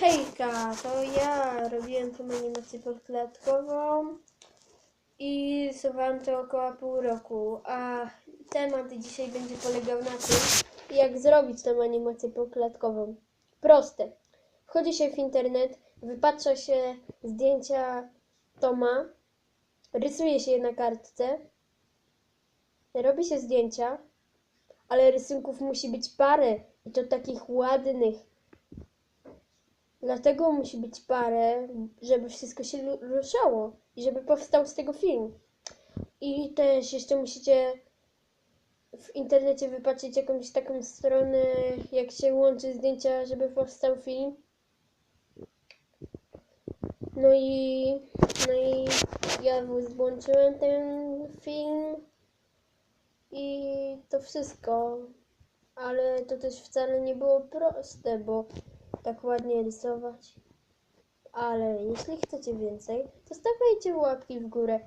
Hejka, to ja robiłem tą animację podklatkową i rysowałem to około pół roku, a temat dzisiaj będzie polegał na tym, jak zrobić tą animację podklatkową. Proste. Wchodzi się w internet, wypatrza się zdjęcia Toma, rysuje się je na kartce, robi się zdjęcia, ale rysunków musi być parę i to takich ładnych. Dlatego musi być parę, żeby wszystko się ruszało i żeby powstał z tego film. I też jeszcze musicie w internecie wypatrzeć jakąś taką stronę, jak się łączy zdjęcia, żeby powstał film. No i, no i ja włączyłem ten film i to wszystko. Ale to też wcale nie było proste, bo tak ładnie rysować. Ale jeśli chcecie więcej, to stawiajcie łapki w górę.